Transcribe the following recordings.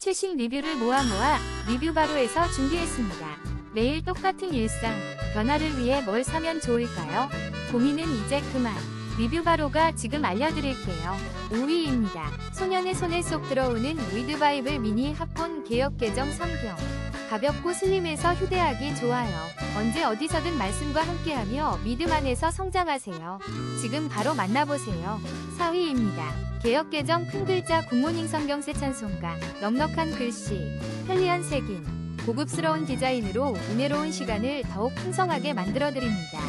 최신 리뷰를 모아 모아 리뷰 바로에서 준비했습니다. 매일 똑같은 일상, 변화를 위해 뭘 사면 좋을까요? 고민은 이제 그만. 리뷰 바로가 지금 알려드릴게요. 5위입니다. 소년의 손에 쏙 들어오는 위드 바이블 미니 합본 개혁 개정 성경. 가볍고 슬림해서 휴대하기 좋아요. 언제 어디서든 말씀과 함께하며 믿음 안에서 성장하세요. 지금 바로 만나보세요. 4위입니다. 개혁 개정 큰 글자 굿모닝 성경 새 찬송가 넉넉한 글씨 편리한 색임 고급스러운 디자인으로 은혜로운 시간을 더욱 풍성하게 만들어드립니다.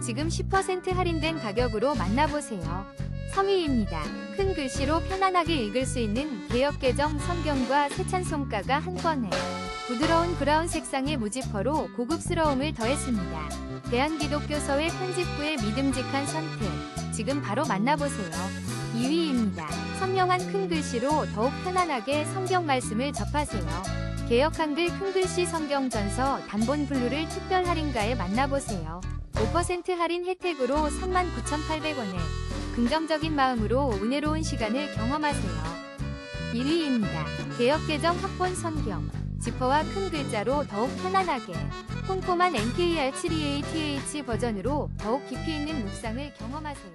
지금 10% 할인된 가격으로 만나보세요. 3위입니다. 큰 글씨로 편안하게 읽을 수 있는 개혁 개정 성경과 새 찬송가가 한 권에 부드러운 브라운 색상의 무지퍼로 고급스러움을 더했습니다. 대한기독교서회 편집부의 믿음직한 선택. 지금 바로 만나보세요. 2위입니다. 선명한 큰 글씨로 더욱 편안하게 성경 말씀을 접하세요. 개혁 한글 큰 글씨 성경 전서 단본 블루를 특별 할인가에 만나보세요. 5% 할인 혜택으로 39,800원에 긍정적인 마음으로 은혜로운 시간을 경험하세요. 1위입니다. 개혁 개정 학본 성경. 지퍼와 큰 글자로 더욱 편안하게 꼼꼼한 NKR72ATH 버전으로 더욱 깊이 있는 묵상을 경험하세요.